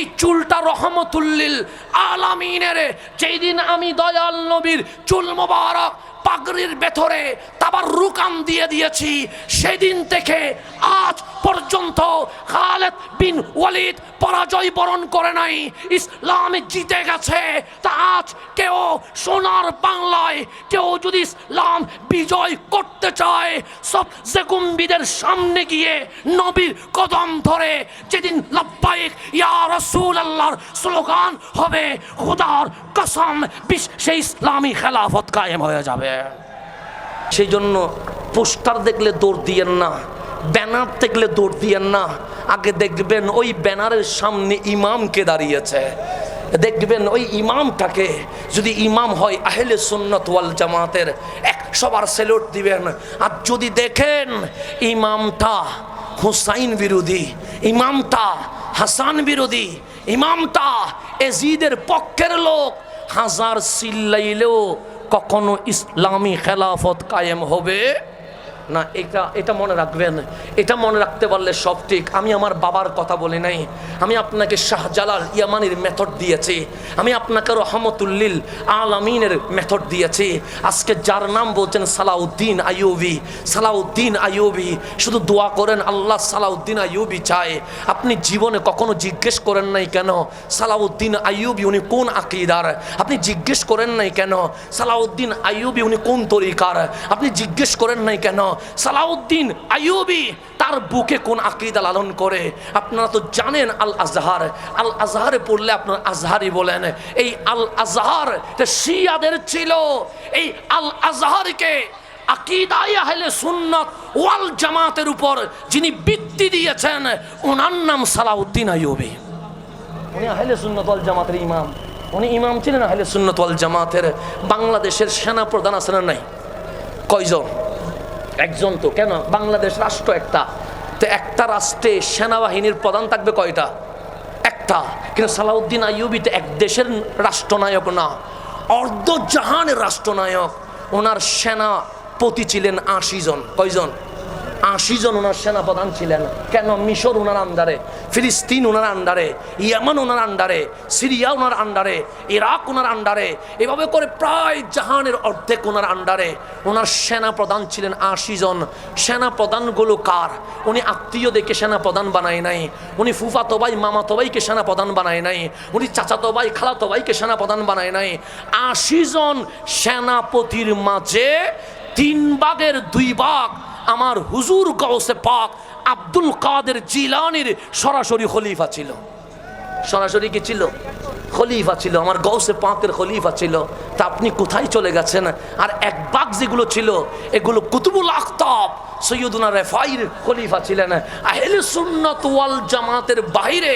এই চুলটা রহমতুল্লিল আলামিনের। যেই দিন আমি দয়াল নবীর চুল মোবারক পাগড়ির ভেতরে তাবার রুকান দিয়ে দিয়েছি, সেদিন থেকে আজ পর্যন্ত খালেদ বিন ওয়ালিদ পরাজয় বরণ করে নাই। ইসলাম জিতে গেছে। তা আজ কেউ সোনার বাংলায়, কেউ যদি ইসলাম বিজয় করতে চায়, সব জেকুম্বিদের সামনে গিয়ে নবীর কদম ধরে যেদিন লব্বাইক ইয়া রসুল আল্লাহর স্লোগান হবে খুদার কসম বিশ্বে ইসলামী খেলাফত কায়েম হয়ে যাবে। সেই জন্য পোস্টার দেখলে দৌড় দিয়েন না। ব্যানার দেখলে দৌড় দিয়েন না। আগে দেখবেন ওই ব্যানারের সামনে ইমামকে দাঁড়িয়েছে। দেখবেন ওই ইমামটাকে যদি ইমাম হয়, আহলে সুন্নত ওয়াল জামাতের সবার সেলুট দিবেন। আর যদি দেখেন ইমামটা হুসাইন বিরোধী, ইমামটা হাসান বিরোধী, ইমামটা এজিদের পক্ষের লোক, হাজার চিল্লাইলেও কখনো ইসলামী খেলাফত কায়েম হবে? না, এটা এটা মনে রাখবেন, এটা মনে রাখতে পারলে সব ঠিক। আমি আমার বাবার কথা বলি নাই। আমি আপনাকে শাহজালাল ইয়ামানির মেথড দিয়েছি। আমি আপনাকে রহমতুল্লিল আলামিনের মেথড দিয়েছি। আজকে যার নাম বলছেন সালাউদ্দিন আইয়ুবি। সালাউদ্দিন আইয়ুবি, শুধু দোয়া করেন, আল্লাহ সালাউদ্দিন আইয়ুবি চায়। আপনি জীবনে কখনো জিজ্ঞেস করেন নাই কেন? সালাউদ্দিন আইয়ুবি, উনি কোন আকিদার? আপনি জিজ্ঞেস করেন নাই কেন? সালাউদ্দিন আইয়ুবি, উনি কোন তরিকার? আপনি জিজ্ঞেস করেন নাই কেন? সালাউদ্দিন আইয়ুবি, তার বুকে কোন আকিদা লালন করে? আপনারা তো জানেন আল আজহার আল আজহারে পড়লে আপনার আজহারি বলেন, এই আল আজহার শিয়াদের ছিল, এই আল আজহারকে আকিদাই আহলে সুন্নত ওয়াল জামাতের উপর যিনি বৃত্তি দিয়েছেন, ওনার নাম সালাউদ্দিন আইয়ুবি। উনি আহলে সুন্নত ওয়াল জামাতের ইমাম। উনি ইমাম ছিলেন আহলে সুন্নত ওয়াল জামাতের। বাংলাদেশের সেনা প্রধান আছেন না নাই? কয়জন? একজন তো, কেন? বাংলাদেশ রাষ্ট্র একটা। তো একটা রাষ্ট্রে সেনাবাহিনীর প্রধান থাকবে কয়টা? একটা। কিন্তু সালাউদ্দিন আইয়ুবি তো এক দেশের রাষ্ট্রনায়ক না। অর্ধ জাহানের রাষ্ট্রনায়ক। ওনার সেনাপতি ছিলেন আশি জন। কয়জন? আশি জন ওনার সেনাপ্রধান ছিলেন। কেন? মিশর ওনার আন্ডারে, ফিলিস্তিন ওনার আন্ডারে, ইয়ামান ওনার আন্ডারে, সিরিয়া ওনার আন্ডারে, ইরাক ওনার আন্ডারে, এভাবে করে প্রায় জাহানের অর্ধেক ওনার আন্ডারে ওনার সেনাপ্রধান ছিলেন আশি জন। সেনাপ্রধানগুলো কার? উনি আত্মীয় দেখে সেনাপ্রধান বানায় নাই, উনি ফুফাতো ভাই মামাতো ভাইকে সেনাপ্রধান বানায় নাই, উনি চাচাতো ভাই খালাতো ভাইকে সেনাপ্রধান বানায় নাই। আশি জন সেনাপতির মাঝে তিন ভাগের দুই ভাগ আমার হুজুর গৌসে পাক আব্দুল কাদের জিলানির সরাসরি খলিফা ছিল। সরাসরি কি ছিল? খলিফা ছিল, আমার গৌসে পাকের খলিফা ছিল। তা আপনি কোথায় চলে গেছেন? আর এক বাঘ যেগুলো ছিল, এগুলো কুতুবুল আখতাব সৈয়দুনা রেফাইর খলিফা ছিলেন। আহলে সুন্নত ওয়াল জামাতের বাইরে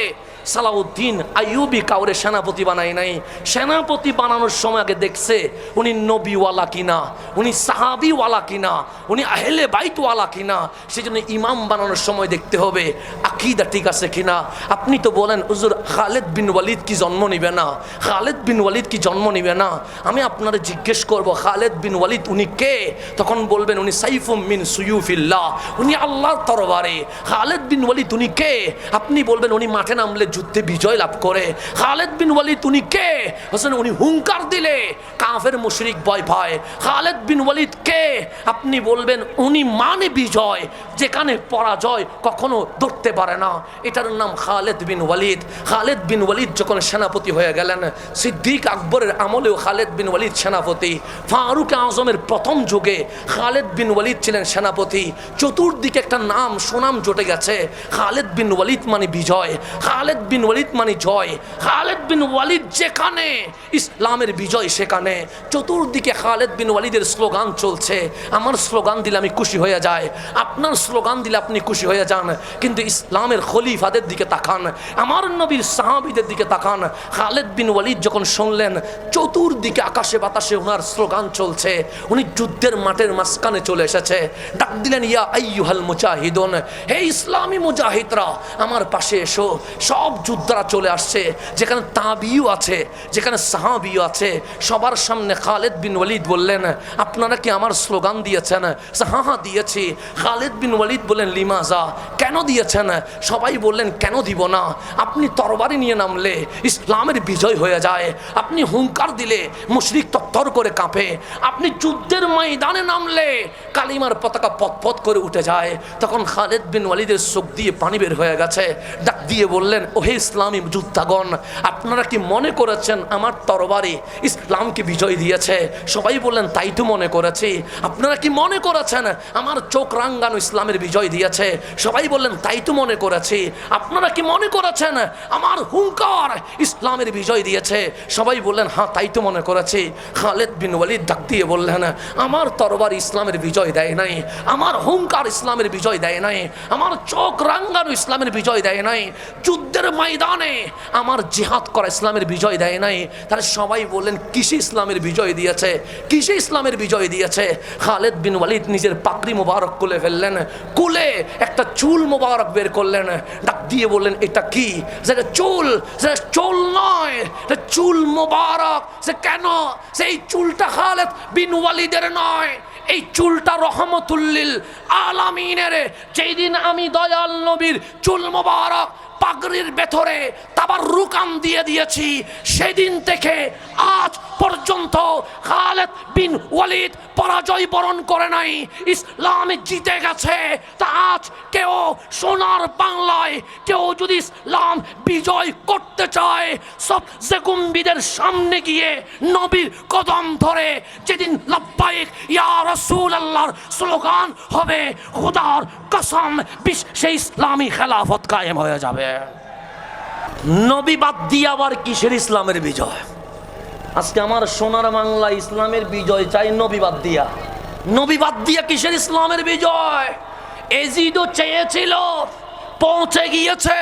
সালাউদ্দিন আইয়ুবি কাউরে সেনাপতি বানায় নাই। সেনাপতি বানানোর সময় আগে দেখছে উনি নবীওয়ালা কিনা, উনি সাহাবিওয়ালা কিনা, উনি আহেলে বাইতওয়ালা কিনা। সেই জন্য ইমাম বানানোর সময় দেখতে হবে, আকিদা ঠিক আছে কিনা। আপনি তো বলেন, হুজুর খালেদ বিন ওয়ালিদ কি জন্ম নিবে না? খালেদ বিন ওয়ালিদ কি জন্ম নিবে না? আমি আপনারা জিজ্ঞেস করব, খালেদ বিন ওয়ালিদ উনি কে? তখন বলবেন উনি সাইফুম মিন সুয়ুফিল্লাহ। উনি আল্লাহর তরবারে। খালেদ বিন ওয়ালিদ উনি কে? আপনি বলবেন উনি মাঠে নামলে যুদ্ধে বিজয় লাভ করে। খালেদ বিন ওয়ালিদ উনি কে? হোসেন, উনি হুঙ্কার দিলে। কাফের, মুশরিক, ভয় পায় খালেদ বিন ওয়ালিদ কে? আপনি বলবেন উনি মানে বিজয়, যেখানে পরাজয় কখনো ধরতে পারে না। এটার নাম খালেদ বিন ওয়ালিদ। খালেদ বিন ওয়ালিদ যখন সেনাপতি হয়ে গেলেন, সিদ্দিক আকবরের আমলেও খালেদ বিন ওয়ালিদ সেনাপতি, ফারুক আজমের প্রথম যুগে খালেদ বিন ওয়ালিদ ছিলেন সেনাপতি। চতুর্দিকে একটা নাম, সুনাম জটে গেছে, খালেদ বিন ওয়ালিদ মানে বিজয়, খালেদ বিন ওয়ালিদ মানে জয়, খালেদ বিন ওয়ালিদ যেখানে, ইসলামের বিজয় সেখানে। চতুর্দিকে খালেদ বিন ওয়ালিদের স্লোগান চলছে, আমার স্লোগান দিলে আমি খুশি হয়ে যায় আপনার স্লোগান দিলে আপনি খুশি হয়ে যান, কিন্তু ইসলামের খলিফাদের দিকে তাকান, আমার নবীর সাহাবিদের দিকে তাকান, খালেদ বিন ওয়ালিদ যখন শুনলেন চতুর্দিকে আকাশে বাতাসে ওনার স্লোগান চলছে। উনি যুদ্ধের মাঠের মাঝখানে চলে এসেছে। ডাক দিলেন, ইয়া আইয়ুহাল মুজাহিদুন, হে ইসলামী মুজাহিদরা, আমার পাশে এসো। সব যুদ্ধরা চলে আসছে। যেখানে তাবিও আছে, যেখানে সাহাবিও আছে। সবার সামনে খালেদ বিন ওয়ালিদ বললেন, আপনারা কি আমার স্লোগান দিয়েছেন? হ্যাঁ হ্যাঁ দিয়েছি। খালেদ বিন ওয়ালিদ বললেন, লিমাজা, কেন দিয়েছেন? সবাই বললেন, কেন দিব না? আপনি তরবারি নিয়ে নামলে ইসলামের বিজয় হয়ে যায়। আপনি হুঙ্কার দিলে, মুশরিক তত্তর করে কাঁপে। আপনি যুদ্ধের ময়দানে নামলে, কালিমার পতাকা পথ করে উঠে যায়। তখন খালেদ বিন ওয়ালিদের চোখ দিয়ে পানি বের হয়ে গেছে। ডাক দিয়ে বললেন, ওহে ইসলামী যুদ্ধাগণ, আপনারা কি মনে করেছেন আমার তরবারি ইসলামকে বিজয় দিয়েছে? সবাই বললেন, তাই তো মনে করেছি। আপনারা কি মনে করেছেন আমার চোখ রাঙ্গানো ইসলামের বিজয় দিয়েছে? সবাই বললেন, তাই তো মনে করেছি। আপনারা কি মনে করেছেন আমার হুঙ্কার ইসলামের বিজয় দিয়েছে? সবাই বললেন হ্যাঁ তাই তো মনে করেছি। খালেদ বিন ওয়ালিদ ডাক দিয়ে বললেন, আমার তরবার ইসলামের বিজয় দেয় নাই, আমার হুঙ্কার ইসলামের বিজয় দেয় নাই, আমার চোখ রাঙ্গানো ইসলামের বিজয় দেয় নাই, যুদ্ধের ময়দানে আমার জেহাদ করা ইসলামের বিজয় দেয় নাই। তাহলে সবাই বললেন, কিসে ইসলামের বিজয় দিয়েছে? কিসে ইসলামের বিজয় দিয়েছে? খালেদ বিন ওয়ালিদ নিজের পাকড়ি মোবারক কুলে ফেললেন কুলে একটা চুল মোবারক বের করলেন, ডাক দিয়ে বললেন, এটা কি? সেটা চুল সেটা চুল নয় চুল মোবারক সে কেন? সেই চুলটা খালেদ বিন ওয়ালিদের নয়। এই চুলটা রহমতুল্লিল আলামিনের। যেই দিন আমি দয়াল নবীর চুল মোবারক পাগড়ির ভেতরে তাবার রুকাম দিয়ে দিয়েছি। সেদিন থেকে আজ পর্যন্ত খালেদ বিন ওয়ালিদ পরাজয় বরণ করে নাই। ইসলাম জিতে গেছে। তা আজ কেউ সোনার বাংলায়, কেউ যদি ইসলাম বিজয় করতে চায়, সব জেকুম্বিদের সামনে গিয়ে নবীর কদম ধরে যেদিন লব্বাইক ইয়া রসুল আল্লাহর স্লোগান হবে, খুদার কসম বিশ্বে ইসলামী খেলাফত কায়েম হয়ে যাবে। নবী বাদ দিয়ে আবার কিসের ইসলামের বিজয়? আজকে আমার সোনার বাংলা ইসলামের বিজয় চাই নবী বাদ দিয়া। নবী বাদ দিয়া কিসের ইসলামের বিজয়? এজিদও চেয়েছিল, পৌঁছে গিয়েছে।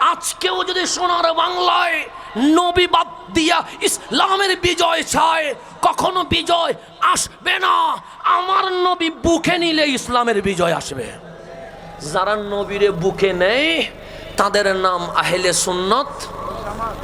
আজকেও যদি সোনার বাংলায় নবী বাদ দিয়া ইসলামের বিজয় চায় কখনো বিজয় আসবে না। আমার নবী বুকে নিলে ইসলামের বিজয় আসবে। যারা নবীরে বুকে নেই তাদের নাম আহেলে সুন্নত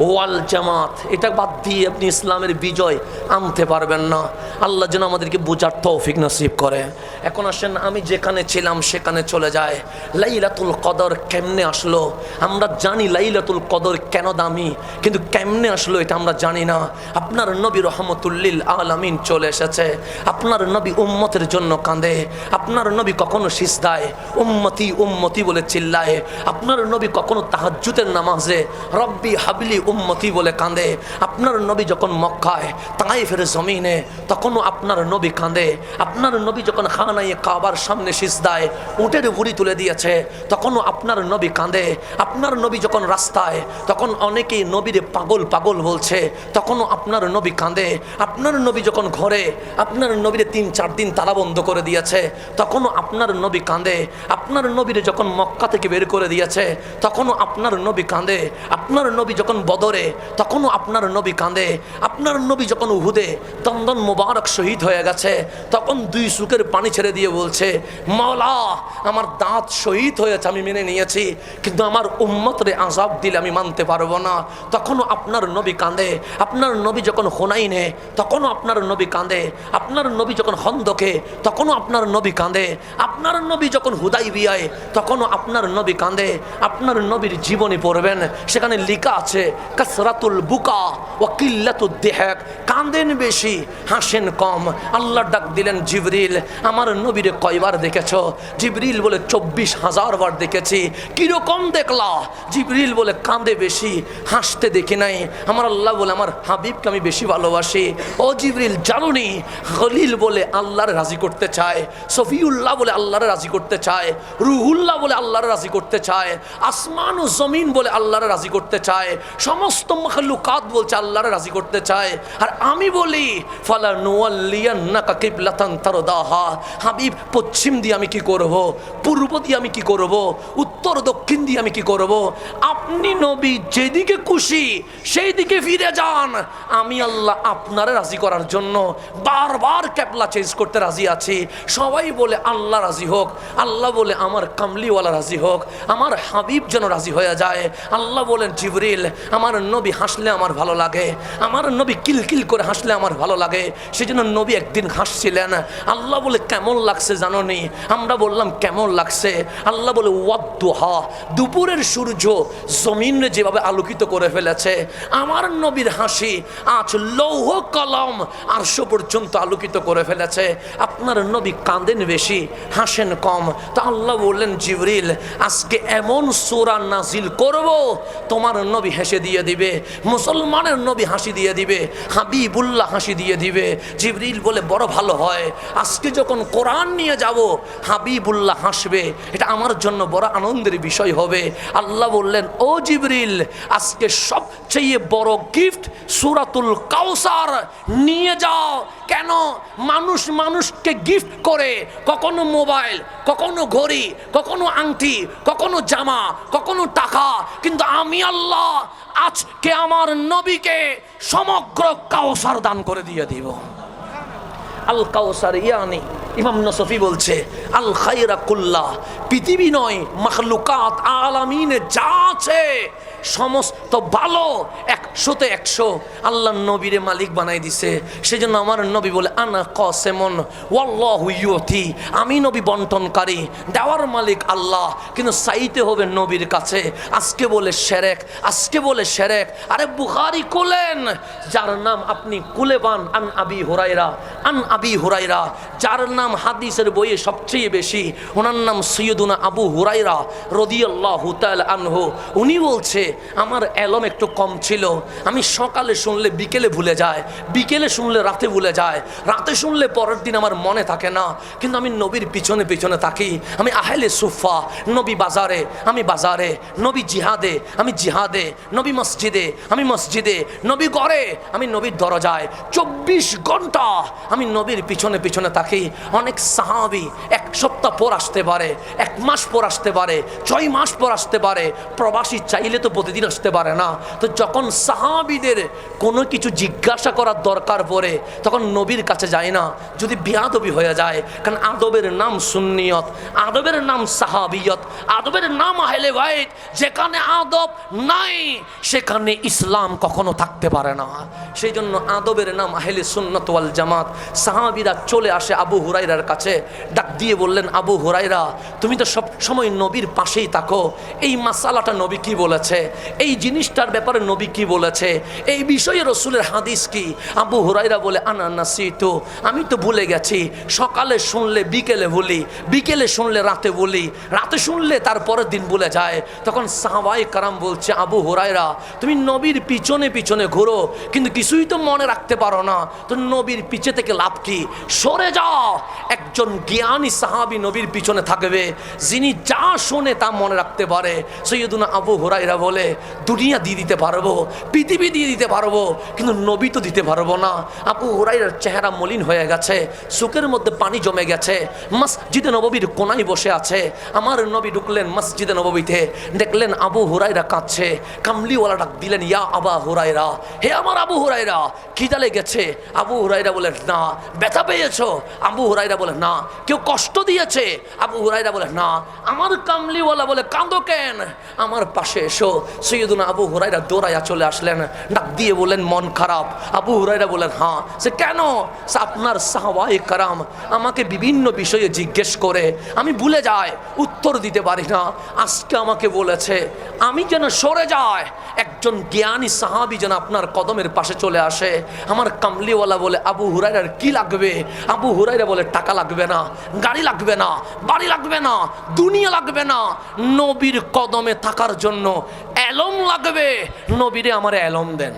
ওয়াল জামাত। এটা বাদ দিয়ে আপনি ইসলামের বিজয় আনতে পারবেন না। আল্লাহ যেন আমাদেরকে বোঝার তৌফিক নসিব করে। এখন আসেন, আমি যেখানে ছিলাম সেখানে চলে যায়। লাইলাতুল কদর কেমনে আসলো? আমরা জানি লাইলাতুল কদর কেন দামি, কিন্তু কেমনে আসলো এটা আমরা জানি না। আপনার নবী রহমতুল্লিল আলামিন চলে এসেছে। আপনার নবী উম্মতের জন্য কাঁদে। আপনার নবী কখনো সিজদায়, উম্মতি উম্মতি বলে চিল্লায়। আপনার নবী কখনো তাহাজ্জুদের নামাজে, রব্বি হাবলি উম্মতি বলে কাঁদে। আপনার নবী যখন মক্কায় তাই ফেরে জমিনে, তখনও আপনার নবী কাঁদে। আপনার নবী যখন খানায় কাবার সামনে সিজদায়, উটের বুড়ি তুলে দিয়েছে। তখনও আপনার নবী কাঁদে। আপনার নবী যখন রাস্তায়, তখন অনেকেই নবীরে পাগল পাগল বলছে। তখনও আপনার নবী কাঁদে। আপনার নবী যখন ঘরে, আপনার নবীরে তিন, চার দিন তালা বন্ধ করে দিয়েছে। তখনও আপনার নবী কাঁদে। আপনার নবীরে যখন মক্কা থেকে বের করে দিয়েছে তখনও আপনার নবী কাঁদে। আপনার নবী যখন বদরে তখনও আপনার নবী কাঁদে। আপনার নবী যখন উহুদে দন্দন মোবারক শহীদ হয়ে গেছে, তখন দুই সুখের পানি ছেড়ে দিয়ে বলছে, মাওলা, আমার দাঁত শহীদ হয়েছে, আমি মেনে নিয়েছি, কিন্তু আমার উম্মতরে আজাব দিলে আমি মানতে পারব না। তখনও আপনার নবী কাঁদে, আপনার নবী যখন হোনাই হোনাইনে, তখনও আপনার নবী কাঁদে, আপনার নবী যখন হন্দকে তখনও আপনার নবী কাঁদে, আপনার নবী যখন হুদাই বিয়ায় তখনও আপনার নবী কাঁদে, আপনার নবীর জীবনী পড়বেন, সেখানে লিখা আছে, কাসরাতুল বুকা ও কিল্লাতুল কাঁদেন বেশি, হাসেন কম। আল্লাহ ডাক দিলেন জিবরিল, আমার নবীরে কয়বার দেখেছ? জিবরিল বলে চব্বিশ হাজার বার দেখেছি। কীরকম দেখলা? জিবরিল বলে কাঁদে বেশি, হাসতে দেখি নাই। আমার আল্লাহ বলে, আমার হাবিবকে আমি বেশি ভালোবাসি। ও জিবরিল, জানুনি, খলিল বলে আল্লাহর রাজি করতে চায়। সফিউল্লাহ বলে আল্লাহর রাজি করতে চায়। রুহুল্লাহ বলে আল্লাহর রাজি করতে চায়। আসমান ও জমিন বলে আল্লাহর রাজি করতে চায়। সমস্ত মখলুকাত বলছে আল্লাহর রাজি করতে চায়। আর আমি বলি ফালা নুয়াল্লিয়ান্নাকা কিবলাতান তারদাহা। হাবিব, পশ্চিম দিয়ে আমি কি করব? পূর্ব দিয়ে আমি কি করব? উত্তর, দক্ষিণ দিয়ে আমি কি করব? আপনি নবী যেদিকে খুশি সেই দিকে ফিরে যান। আমি আল্লাহ আপনারে রাজি করার জন্য বারবার ক্যাপলা চেঞ্জ করতে রাজি আছি। সবাই বলে, আল্লাহ রাজি হোক। আল্লাহ বলে, আমার কামলিওয়ালা রাজি হোক। আমার হাবিব যেন রাজি হয়ে যায়। আল্লাহ বলেন, জিবরিল, আমার নবী হাসলে আমার ভালো লাগে। আমার নবী কিলকিল করে হাসলে আমার ভালো লাগে। সেই জন্য নবী একদিন হাসছিলেন। আল্লাহ বলে, কেমন লাগছে জানো নি আমরা বললাম, কেমন লাগছে? আল্লাহ বলে, ওয়াদ্দুহা, দুপুরের সূর্য জমিনে যেভাবে আলোকিত করে ফেলেছে, আমার নবীর হাসি আজ লৌহ কলম আরশো পর্যন্ত আলোকিত করে ফেলেছে। আপনার নবী কাঁদেন বেশি, হাসেন কম। তা আল্লাহ বললেন, জিবরিল, আজকে এমন সোরা নাজিল করব, তোমার নবী হেসে দিয়ে দিবে, মুসলমানের নবী হাসি দিয়ে দিবে, হাবিবুল্লাহ হাসি দিয়ে দিবে। জিবরিল বলে, বড় ভালো হয়, আজকে যখন কোরআন নিয়ে যাব, হাবিবুল্লাহ হাসবে। এটা আমার জন্য বড় আনন্দের বিষয় হবে। আল্লাহ বললেন, ও জিবরিল, আজকে সবচেয়ে বড় গিফট সুরাতুল কাউসার নিয়ে যাও। কেন? মানুষ মানুষকে গিফট করে। কখনো মোবাইল, কখনো ঘড়ি, কখনো আংটি, কখনো জামা, কখনো টাকা। কিন্তু আমি আল্লাহ আজকে আমার নবীকে সমগ্র কাউসার দান করে দিয়ে দিব। আল কাউসার ইয়ানি। ইমাম নসফি বলছে আল খাইরা কুল্লা পৃথিবী নয়, মখলুকাত আলামিনে যা আছে সমস্ত ভালো একশোতে একশো। আল্লাহ নবীরে মালিক বানাই দিছে। সেজন্য আমার নবী বলে, আনা কসেমন, ওয়াল্লাহু ইউতি। আমি নবী বন্টনকারী, দেওয়ার মালিক আল্লাহ। কিন্তু চাইতে হবে নবীর কাছে। আজকে বলে সেরেক, আজকে বলে সেরেক। আরে বুখারি কুলেন, যার নাম আপনি কুলে পান আন আবি হুরাইরা আন আবি হুরাইরা যার নাম হাদিসের বইয়ে সবচেয়ে বেশি, ওনার নাম সৈয়দুনা আবু হুরাইরা রদিয়াল্লাহু তাআলা আনহু। উনি বলছে আমার অ্যালম একটু কম ছিল। আমি সকালে শুনলে বিকেলে ভুলে যায়, বিকেলে শুনলে রাতে ভুলে যায়। রাতে শুনলে পরের দিন আমার মনে থাকে না, কিন্তু আমি নবীর পিছনে পিছনে থাকি। আমি আহেলে সুফা নবী বাজারে, আমি বাজারে, নবী জিহাদে, আমি জিহাদে, নবী মসজিদে, আমি মসজিদে, নবী গড়ে আমি নবীর দরজায়। চব্বিশ ঘণ্টা আমি নবীর পিছনে পিছনে থাকি। অনেক সাহাবি এক সপ্তাহ পর আসতে পারে, এক মাস পর আসতে পারে, ছয় মাস পর আসতে পারে। প্রবাসী চাইলে তো প্রতিদিন আসতে পারে না। তো যখন সাহাবিদের কোনো কিছু জিজ্ঞাসা করার দরকার পড়ে, তখন নবীর কাছে যায় না। যদি বিয়াদবি হয়ে যায়, কারণ আদবের নাম সুন্নিয়ত, আদবের নাম সাহাবিয়ত, আদবের নাম আহলে বাইত, যেখানে আদব নাই, সেখানে ইসলাম কখনো থাকতে পারে না। সেই জন্য আদবের নাম আহলে সুন্নত ওয়াল জামাত, সাহাবিরা চলে আসে আবু হুরাইরার কাছে, ডাক দিয়ে বললেন, আবু হুরাইরা তুমি তো সব সময় নবীর পাশেই থাকো। এই মাসালাটা নবী কি বলেছে? এই জিনিসটার ব্যাপারে নবী কি বলেছে? এই বিষয়ে রসুলের হাদিস কি? আবু হুরাইরা বলে, আনা নাসি তো আমি তো ভুলে গেছি। সকালে শুনলে বিকেলে বলি, বিকেলে শুনলে রাতে বলি, রাতে শুনলে তারপরের দিন ভুলে যায়। তখন সাহাবাই কারাম বলছে, আবু হুরাইরা তুমি নবীর পিছনে পিছনে ঘুরো, কিন্তু কিছুই তো মনে রাখতে পারো না। তো নবীর পিছে থেকে লাভ কি? সরে যাও। একজন জ্ঞানী সাহাবি নবীর পিছনে থাকবে, যিনি যা শোনে তা মনে রাখতে পারে। সৈয়দুনা আবু হুরাইরা বলে দুনিয়া দিয়ে দিতে পারব, পৃথিবী দিয়ে দিতে পারব, কিন্তু নবী তো দিতে পারব না। আবু হুরাইরার চেহারা মলিন হয়ে গেছে সুকের মধ্যে পানি জমে গেছে, মসজিদে নববীর কোনায় বসে আছে। আমার নবী ঢুকলেন মসজিদে নববীতে, দেখলেন আবু হুরাইরা কাঁদছে, কামলিওয়ালা ডাক দিলেন, ইয়া আবা হুরাইরা হে আমার আবু হুরাইরা খিদালে গেছে? আবু হুরাইরা বলে, না, ব্যথা পেয়েছ? আবু হুরাইরা বলে, না, কেউ কষ্ট দিয়েছে? আবু হুরাইরা বলে, না, আমার কামলিওয়ালা বলে, কাঁদো কেন? আমার পাশে এসো সৈয়দুনা আবু হুরাইরা দৌড়াইয়া চলে আসলেন, ডাক দিয়ে বললেন, মন খারাপ। আবু হুরাইরা বলেন হ্যাঁ সে কেন? আপনার সাহবাই কারাম আমাকে বিভিন্ন বিষয়ে জিজ্ঞেস করে। আমি ভুলে যাই, উত্তর দিতে পারি না। আজকে আমাকে বলেছে, আমি যেন সরে যাই। একজন জ্ঞানী সাহাবি যেন আপনার কদমের পাশে চলে আসে। আমার কামলিওয়ালা বলে, আবু হুরাইরার কি লাগবে? আবু হুরাইরা বলে, টাকা লাগবে না, গাড়ি লাগবে না, বাড়ি লাগবে না, দুনিয়া লাগবে না। নবীর কদমে থাকার জন্য অ্যালম লাগবে। নবীরে আমার অ্যালম দেন।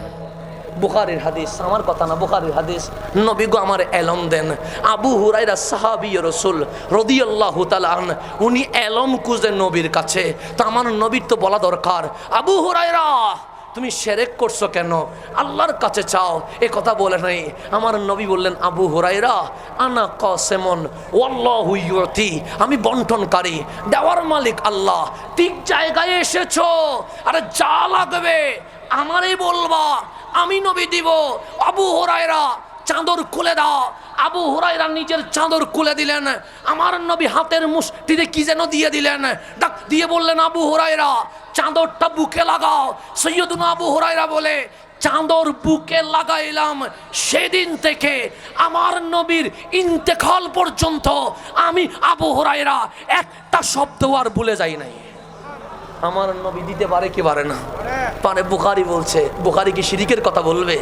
বুখারির হাদিস, আমার কথা না, বুখারির হাদিস। নবী গো আমার এলম দেন। আবু হুরাইরা সাহাবি রসুল রদিয়াল্লাহ তালান উনি এলম খুঁজেন নবীর কাছে। তো আমার নবীর তো বলা দরকার। আবু হুরাইরা তুমি সেরেক করছ কেন? আল্লাহর কাছে চাও, এ কথা বলে নাই। আমার নবী বললেন, আবু হুরাইরা আনা কসেমন, ওয়াল্লাহু ইউতি, আমি বন্টনকারী, দেওয়ার মালিক আল্লাহ। ঠিক জায়গায় এসেছ, আরে যা লাগবে, আমারই বলবা, আমি নবী দিব। আবু হুরাইরা চাদর খুলে দাও। আবু হুরাইরা নিজের চাদর খুলে দিলেন। আমার নবী হাতের মুষ্টিতে কি যেন দিয়ে দিলেন? ডাক দিয়ে বললেন, আবু হুরাইরা চাদরটা বুকে লাগাও। সৈয়দুন আবু হুরাইরা বলে, চাঁদর বুকে লাগাইলাম সেদিন থেকে আমার নবীর ইন্তেকাল পর্যন্ত আমি আবু হুরাইরা একটা শব্দ আর ভুলে যাই নাই। আমার নবী দিতে পারে কি পারে না? পারে, বুখারি বলছে। বুখারি কি শিরিকের কথা বলবে?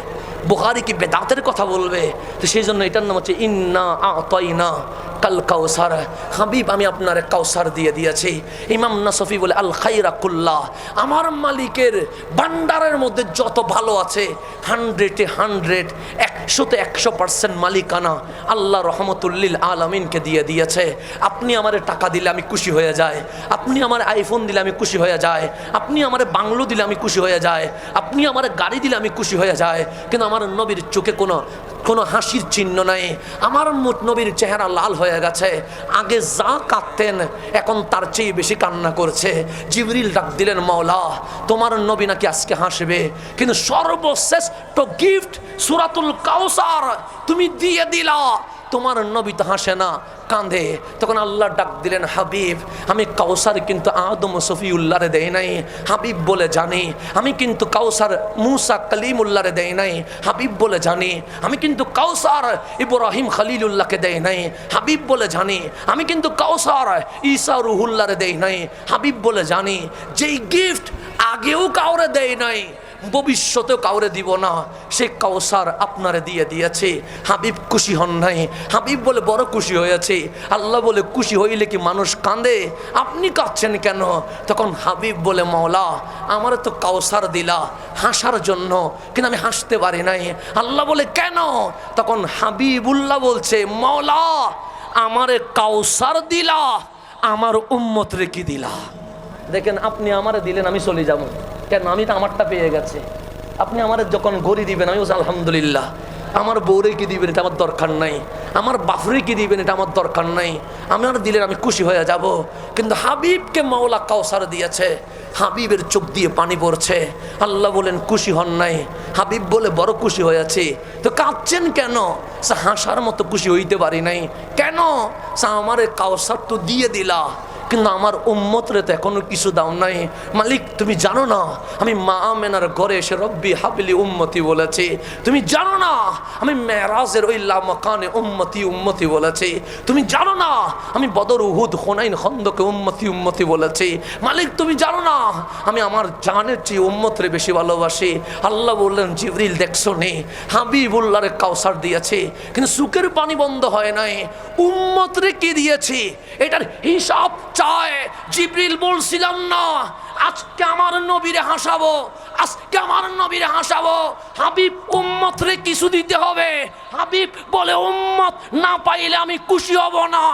বুখারি কি বেদাতের কথা বলবে? তো সেই জন্য এটার নাম হচ্ছে ইন্না আতইনা কাল কাউসার। হাবিব, আমি আপনার কাউসার দিয়ে দিয়েছি। ইমাম নাসফি বলে, আল খাইরা কুল্লাহ আমার মালিকের ভান্ডারের মধ্যে যত ভালো আছে হান্ড্রেডে হান্ড্রেড একশোতে একশো পার্সেন্ট মালিকানা আল্লাহ রহমতুল্লিল আলমিনকে দিয়ে দিয়েছে। আপনি আমার টাকা দিলে আমি খুশি হয়ে যায় আপনি আমার আইফোন দিলে আমি খুশি হয়ে যায় আপনি আমার বাংলো দিলে আমি খুশি হয়ে যায় আপনি আমার গাড়ি দিলে আমি খুশি হয়ে যায় কিন্তু আমার নবীর চোখে কোনো কোনো হাসির চিহ্ন নাই। আমার নবীর চেহারা লাল হয়ে গেছে। আগে যা কাঁদতেন, এখন তার চেয়ে বেশি কান্না করছে। জিবরিল ডাক দিলেন, মাওলা, তোমার নবী নাকি আজকে হাসবে? কিন্তু সর্বশ্রেষ্ঠ গিফট সুরাতুল কাউসার তুমি দিয়ে দিলা। তোমার নবী তো হাসে না কাঁধে তখন আল্লাহ ডাক দিলেন, হাবিব, আমি কাউসার কিন্তু আদম সফিউল্লাহরে দেই নাই। হাবিব বলে জানি, আমি কিন্তু কাউসার মুসা কলিম কালিমুল্লাহরে দেই নাই। হাবিব বলে জানি, আমি কিন্তু কাউসার ইব্রাহিম খালিলুল্লাহকে দেই নাই। হাবিব বলে জানি, আমি কিন্তু কাউসার ঈসা রুহুল্লাহরে দেই নাই। হাবিব বলে জানি, যেই গিফট আগেও কাউরে দেয় নাই। ভবিষ্যতেও কাউরে দিব না। সে কাউসার আপনারে দিয়ে দিয়েছে। হাবিব খুশি হন নাই। হাবিব বলে বড় খুশি হয়েছে। আল্লাহ বলে, খুশি হইলে কি মানুষ কাঁদে? আপনি কাঁদছেন কেন? তখন হাবিব বলে, মাওলা, আমার তো কাউসার দিলা হাসার জন্য, কিন্তু আমি হাসতে পারি নাই। আল্লাহ বলে, কেন? তখন হাবিবুল্লাহ বলছে, মাওলা, আমারে কাউসার দিলা, আমার উম্মত রেখে দিলা? দেখেন, আপনি আমারে দিলেন, আমি চলে যাব। কেন আমি তো আমারটা পেয়ে গেছে। আপনি আমার যখন গড়ি দিবেন, আমি বলছি, আলহামদুলিল্লাহ, আমার বউরে কি দিবেন এটা আমার দরকার নাই, আমার বাফরে কি দিবেন এটা আমার দরকার নাই আমার দিলেন আমি খুশি হয়ে যাব। কিন্তু হাবিবকে মাওলা কাউসার দিয়েছে, হাবিবের চোখ দিয়ে পানি পড়ছে, আল্লাহ বলেন, খুশি হন নাই। হাবিব বলে, বড় খুশি হয়েছে। তো কাঁদছেন কেন? সে হাসার মতো খুশি হইতে পারি নাই। কেন? সে আমারে কাউসার তো দিয়ে দিলা। কিন্তু আমার উম্মতরে তো এখনও কিছু দাও নাই। মালিক, তুমি জানো না, আমি মা মেনার ঘরে এসে রব্বি হাবিলি উম্মতি বলেছি। তুমি জানো না, আমি মেরাজের ওই লামাকানে উম্মতি উম্মতি বলেছি। তুমি জানো না, আমি বদর উহুদ হোনাইন খন্দকে উম্মতি উম্মতি বলেছি। মালিক, তুমি জানো না, আমি আমার জানের চেয়ে উম্মতরে বেশি ভালোবাসি। আল্লাহ বললেন, জিবরিল, দেখছ নে, হাবিবুল্লাহরে কাউসার দিয়েছে, কিন্তু সুখের পানি বন্ধ হয় নাই। উম্মতরে কে দিয়েছি? এটার হিসাব চায়, জিবরিল বলছিলাম না, আজকে আমার নবীরে হাসাবো, আজকে আমার নবীরে হাসাবো। হাবিব উম্মত রে কিছু দিতে হবে। হাবিব বলে, উম্মত না পাইলে আমি খুশি হব না।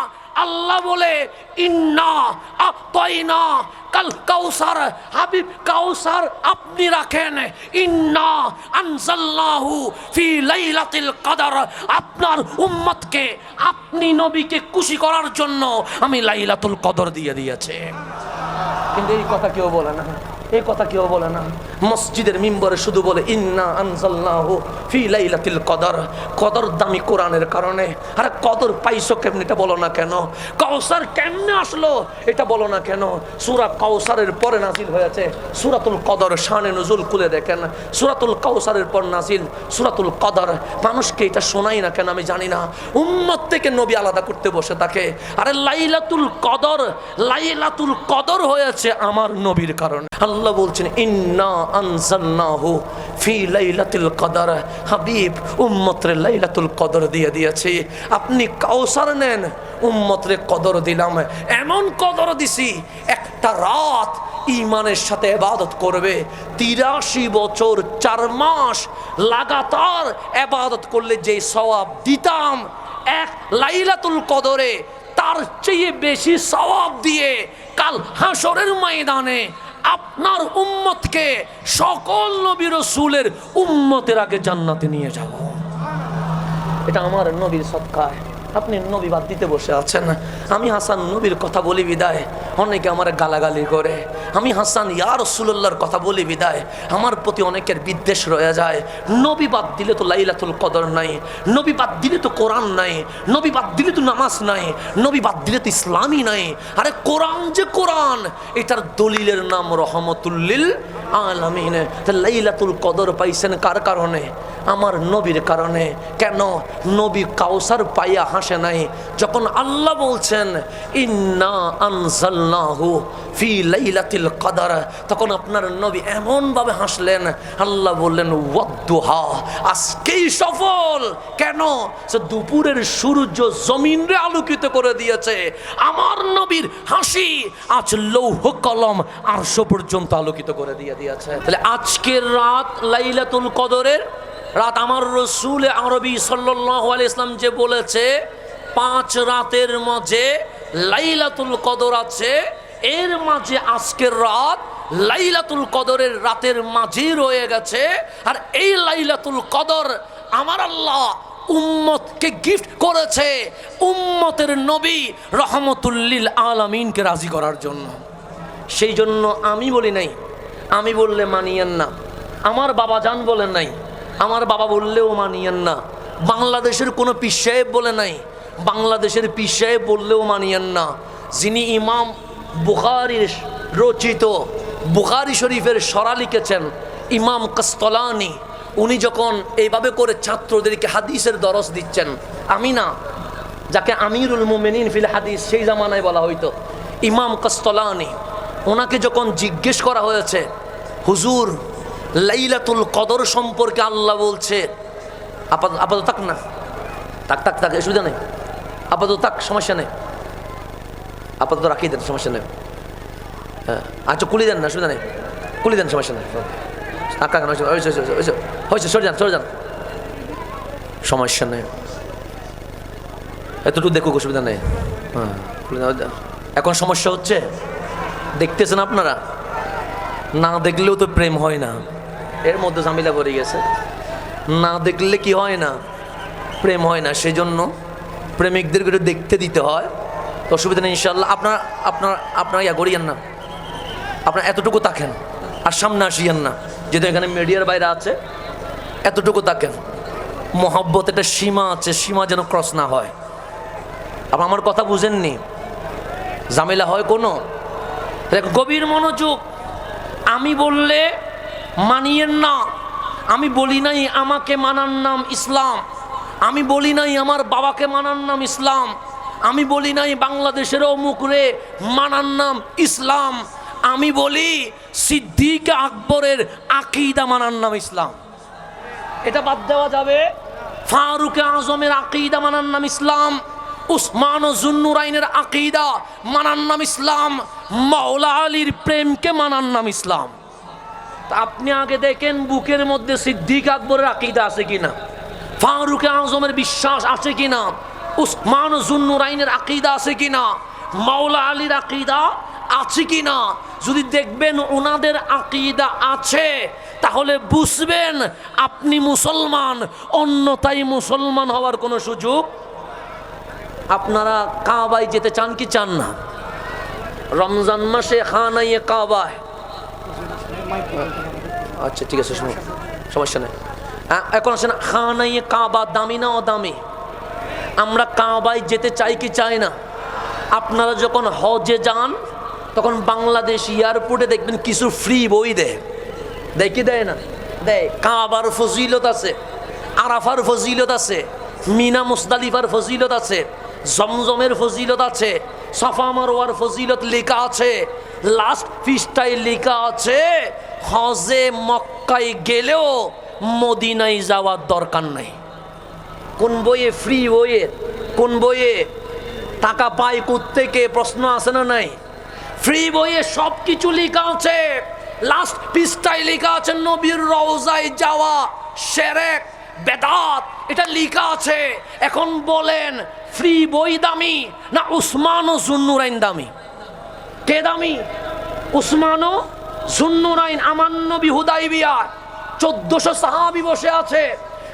আল্লাহ বলে, ইন্না আতয়না কাল কাউসার, হাবিব কাউসার, আপনি রাখেন। ইন্না আনজাল্লাহু ফি লাইলাতিল কদর। আপনার উম্মতকে, আপনি নবীকে খুশি করার জন্য আমি লাইলাতুল কদর দিয়ে দিয়েছে। কিন্তু এই কথা কেউ বলে না। এই কথা কেউ বলে না। মসজিদের মিম্বরে শুধু বলে, ইন্না আনজাল্লাহু ফি লাইলাতিল কদর। কদর দামি কোরআনের কারণে। আরে কদর পাইছো কেমনি? এটা বলো না কেন? কাউসার কেমনে আসলো? এটা বলো না কেন? সূরা কাউসারের পরে নাজিল হয়েছে। সূরাতুল কদর শানে নজুল খুলে দেখেন। সূরাতুল কাউসারের পর নাজিল সূরাতুল কদর। মানুষকে এটা শোনাই না কেন আমি জানি না। উম্মত থেকে নবী আলাদা করতে বসে থাকে। আরে লাইলাতুল কদর লাইলাতুল কদর হয়েছে আমার নবীর কারণে। আল্লাহ বলছেন, ইন্না আনজালনাহু ফি লাইলাতুল কদর। হাবিব, উম্মতরে লাইলাতুল কদর দিয়ে দিয়েছে। আপনি কাউসার নেন, উম্মতরে কদর দিলাম। এমন কদর দিছি, একটা রাত ইমানের সাথে এবাদত করবে। তিরাশি বছর, চার মাস লাগাতার এবাদত করলে যে সওয়াব দিতাম, এক লাইলাতুল কদরে, তার চেয়ে বেশি সওয়াব দিয়ে কাল হাসরের ময়দানে আপনার উম্মতকে সকল নবী রসুলের উম্মতের আগে জান্নাতে নিয়ে যাব। এটা আমার নবীর সৎকায় আপনি নবী বাদ দিতে বসে আছেন। আমি হাসান নবীর কথা বলি বিদায়। অনেকে আমার গালাগালি করে। আমি হাসান ইয়া রসুল্লাহর কথা বলি বিদায়। আমার প্রতি অনেকের বিদ্বেষ রয়ে যায়। নবী বাদ দিলে তো লাইলাতুল কদর নাই। নবী বাদ দিলে তো কোরআন নাই। নবী বাদ দিলে তো নামাজ নাই। নবী বাদ দিলে তো ইসলামই নাই। আরে কোরআন যে কোরআন, এটার দলিলের নাম রহমতুল্লিল আলামিন। লাইলাতুল কদর পাইছেন কার কারণে? আমার নবীর কারণে। কেন? নবী কাউসার পাইয়া হাসে নাই। যখন আল্লাহ বলছেন, ইন্না আনজালনাহু ফি লাইলাতিল কদর তখন আপনার নবী এমন ভাবে হাসলেন। আল্লাহ বললেন, ওয়াদ্দুহা আজকেই সফল। কেন? সে দুপুরের সূর্য জমিনরে আলোকিত করে দিয়েছে। আমার নবীর হাসি আজ লৌহ কলম আরশো পর্যন্ত আলোকিত করে দিয়ে দিয়েছে। তাহলে আজকের রাত লাইলাতুল কদরের রাত আমার রসুল আরবি সাল্লাহ ইসলাম যে বলেছে, পাঁচ রাতের মাঝে লাইলাতুল কদর আছে, এর মাঝে আজকের রাত লাইলাতুল কদরের রাতের মাঝেই রয়ে গেছে, আর এই লাইলাতুল কদর আমার আল্লাহ উম্মতকে গিফট করেছে, উম্মতের নবী রহমতুল্লিল আলামিনকে রাজি করার জন্য। সেই জন্য আমি বলি নাই, আমি বললে মানিয়েন না। আমার বাবা জান বলেন নাই আমার বাবা বললেও মানিয়েন না। বাংলাদেশের কোনো পীর সাহেব বলে নাই। বাংলাদেশের পীর সাহেব বললেও মানিয়েন না। যিনি ইমাম বুখারির রচিত, বুখারি শরীফের সরা লিখেছেন, ইমাম কস্তলানি, উনি যখন এইভাবে করে ছাত্রদেরকে হাদিসের দরস দিচ্ছেন আমি না যাকে আমিরুল মুমিনিন ফিল হাদিস সেই জামানায় বলা হইতো, ইমাম কস্তলানি, ওনাকে যখন জিজ্ঞেস করা হয়েছে, হুজুর লাইলাতুল কদর সম্পর্কে আল্লাহ বলছে। আপাতত আপাতত থাক না। তাক তাক তাক অসুবিধা নেই। আপাতত তাক সমস্যা নেই। আপাতত রাখিয়ে দেন, সমস্যা নেই। হ্যাঁ আচ্ছা কুলি দেন না, অসুবিধা নেই। কুলি দেন, সমস্যা নেই। আঁকা কেন হয়েছে সরে যান সরে যান। সমস্যা নেই। এতটুকু দেখুক, অসুবিধা নেই। হ্যাঁ এখন সমস্যা হচ্ছে, দেখতেছেন আপনারা? না দেখলেও তো প্রেম হয় না। এর মধ্যে ঝামেলা পড়ে গেছে। না দেখলে কি হয় না? প্রেম হয় না। সেই জন্য প্রেমিকদেরকে একটু দেখতে দিতে হয়। তো অসুবিধা নেই ইনশাল্লাহ আপনার আপনার আপনার ইয়া করিয়েন না। আপনার এতটুকু তাকেন। আর সামনে আসিয়েন না। যেহেতু এখানে মিডিয়ার বাইরে আছে, এতটুকু তাকেন। মহব্বত একটা সীমা আছে, সীমা যেন ক্রস না হয়। আপনি আমার কথা বুঝেননি? ঝামেলা হয় কোনো? গভীর মনোযোগ। আমি বললে মানিয়েন না। আমি বলি নাই আমাকে মানার নাম ইসলাম। আমি বলি নাই আমার বাবাকে মানার নাম ইসলাম। আমি বলি নাই বাংলাদেশের অমুক রে মানার নাম ইসলাম। আমি বলি সিদ্দিক আকবরের আকিদা মানার নাম ইসলাম। এটা বাদ দেওয়া যাবে। ফারুক আজমের আকিদা মানার নাম ইসলাম। উসমান ও জুন্নুরাইনের আকিদা মানার নাম ইসলাম। মাওলা আলীর প্রেমকে মানার নাম ইসলাম। তা আপনি আগে দেখেন বুকের মধ্যে সিদ্দিক আকবরের আকিদা আছে কিনা? ফারুক আজমের বিশ্বাস আছে কিনা? উসমান জুন্নুরাইনের আকিদা আছে কিনা? মাওলা আলীর আকিদা আছে কিনা? যদি দেখবেন ওনাদের আকিদা আছে, তাহলে বুঝবেন আপনি মুসলমান অন্যতাই মুসলমান হওয়ার কোনো সুযোগ আপনারা কাবায় যেতে চান কি চান না? রমজান মাসে খানাইয়ে কাবায়। আচ্ছা ঠিক আছে শুনুন সমস্যা নেই। আ- এখন আসেন খানাইয়ে কাবা দামি না অদামি? আমরা কাবায় যেতে চাই কি চাই না? আপনারা যখন হজে যান, তখন বাংলাদেশ এয়ারপোর্টে দেখবেন কিছু ফ্রি বই দেয়। দেয় কি দেয় না? দেয়। কাবার ফজিলত আছে, আরাফার ফজিলত আছে, মিনা মুস্তালিফার ফজিলত আছে, জমজমের ফজিলত আছে, সফা মারোয়ার ফজিলত লেখা আছে লাস্ট ফিসটাই লেখা আছে, হজে মক্কায় গেলেও মদিনায় যাওয়ার দরকার নাই। কোন বইয়ে ফ্রি বইয়ে, কোন বইয়ে টাকা পাই থেকে প্রশ্ন আছে না নাই? ফ্রি বইয়ে সব কিছু লেখা আছে। লাস্ট পৃষ্ঠায় লেখা আছে, নবীর রওজায় যাওয়া সেরেক, বেদাত, এটা লেখা আছে। এখন বলেন ফ্রি বই দামি না উসমান ও জুন্নুরাইন দামি? কে দামি উসমান ও জুন্নুরাইন আমার নবী হুদাইবিয়া, চোদ্দশো সাহাবি বসে আছে।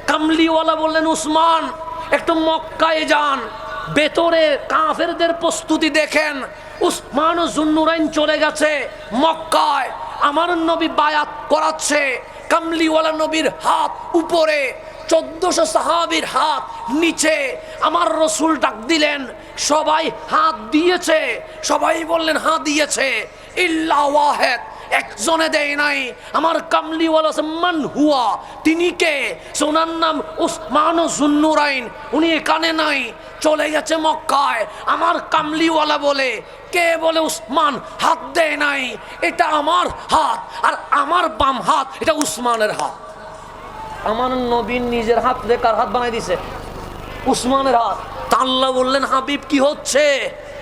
কামলিওয়ালা বললেন, উসমান, একটু মক্কায় যান। ভেতরে কাফেরদের প্রস্তুতি দেখেন। উসমান ও জুন্নুরাইন চলে গেছে মক্কায়। আমার নবী বায়াত করাচ্ছে। কামলিওয়ালা নবীর হাত উপরে, চোদ্দশো সাহাবির হাত নিচে আমার রসুল ডাক দিলেন, সবাই হাত দিয়েছে, সবাই বললেন, হাত দিয়েছে। ইল্লা একজনে দেয় নাই। আমার কামলিওয়ালা মান হুয়া, তিনি কে? সোনার নাম উসমান জুন্নুরাইন, উনি এখানে নাই, চলে গেছে মক্কায়। আমার কামলিওয়ালা বলে, কে বলে উসমান হাত দেয় নাই? এটা আমার হাত, আর আমার বাম হাত, এটা উসমানের হাত। আমার নবীন নিজের হাত রেখার হাত বানাই দিছে? উসমানের হাত তা আল্লাহ বললেন, হাবিব, কি হচ্ছে?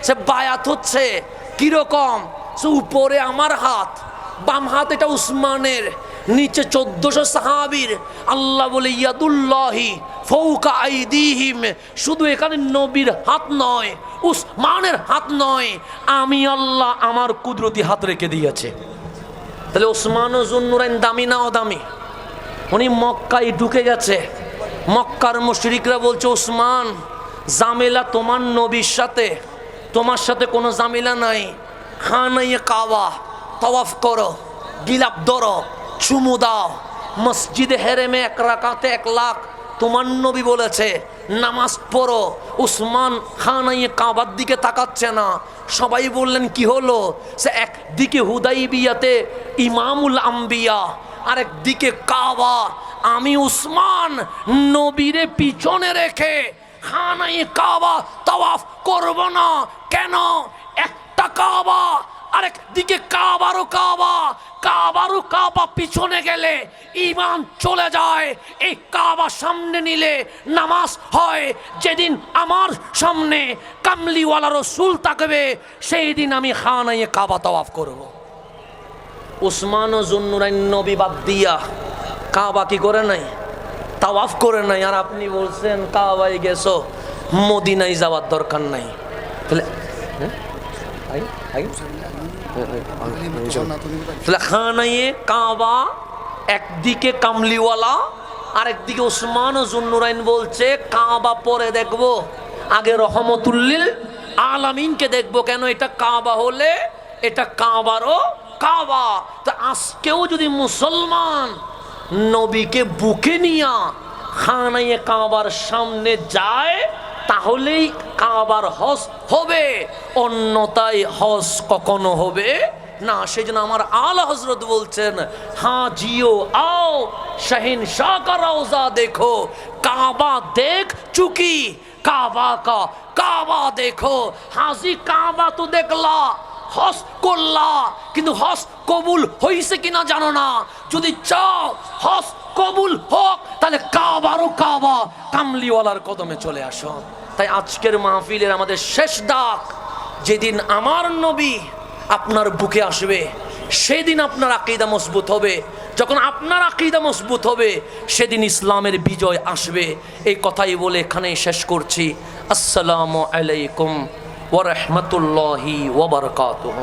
সে বায়াত হচ্ছে। কীরকম সে উপরে আমার হাত, বাম হাত এটা উসমানের, নিচে চোদ্দশো সাহাবির। আল্লাহ বলে, ইয়াদুল্লাহি ফৌকা আইদিহিম। শুধু এখানে নবীর হাত নয়, উসমানের হাত নয়, আমি আল্লাহ আমার কুদরতি হাত রেখে দিয়েছে। তাহলে ওসমান ও জুন্নুরাইন দামি না অদামি? উনি মক্কায় ঢুকে গেছে। মক্কার মুশরিকরা বলছে, ওসমান, জামেলা তোমার নবীর সাথে, তোমার সাথে কোনো জামেলা নাই। খানাইয়ে কাওয়া তওয়াফ করো, গিলাপ ধরো, চুমু দাও। মসজিদে হেরেমে এক রাকাতে এক লাখ। তোমার নবী বলেছে, নামাজ পড়ো। উসমান খানাইয়ে কাবার দিকে তাকাচ্ছে না। সবাই বললেন, কি হলো? সে একদিকে হুদাই বিয়াতে ইমামুল আম্বিয়া, আরেকদিকে কাবা। আমি উসমান নবীরে পিছনে রেখে খানাই কাবা তাওয়াফ করব না। কেন? একটা কাবা, আরেক দিকে কাবারও কাবা কাবারও কাবা পিছনে গেলে ইমান চলে যায়। এই কাবা সামনে নিলে নামাজ হয়। যেদিন আমার সামনে কামলিওয়ালা রসুল থাকবে সেই দিন আমি খানাইয়ে কাবা তাওয়াফ করব। উসমান ও জুন্নুরাইন নবী বাদ দিয়া কাবা কি করে নাই? তাওয়াফ করে নাই। আর আপনি বলছেন, কাবায় গেছো, মদিনায় যাওয়ার দরকার নাই। তাহলে হ্যাঁ? একদিকে কামলিওয়ালা বলছে পরে দেখব। আগে দেখব কেন এটা হলে, এটা তা আজকেও যদি মুসলমান নবীকে বুকে নিয়া খানাইয়ে কাবার সামনে যায়, তাহলেই কাবার হজ হবে। অন্যতায় হজ কখনো হবে? না সেই জন্য আমার আলা হজরত বলছেন হ্যাঁ জিও, আও, শাহিন শাহ দেখো, কাবা দেখ চুকি, কাবা কা, কাবা দেখো, হাজি কাবা তো দেখলা। হস করলা, কিন্তু হস কবুল হইছে কিনা জানো না। যদি চাও হস কবুল হোক, তাহলে কাবারও কাবা, কামলিওয়ালার কদমে চলে আসো। তাই আজকের মাহফিলের আমাদের শেষ ডাক, যেদিন আমার নবী আপনার বুকে আসবে, সেদিন আপনার আকিদা মজবুত হবে। যখন আপনার আকিদা মজবুত হবে, সেদিন ইসলামের বিজয় আসবে। এই কথাই বলে এখানেই শেষ করছি। আসসালামু আলাইকুম। ورحمة الله وبركاته.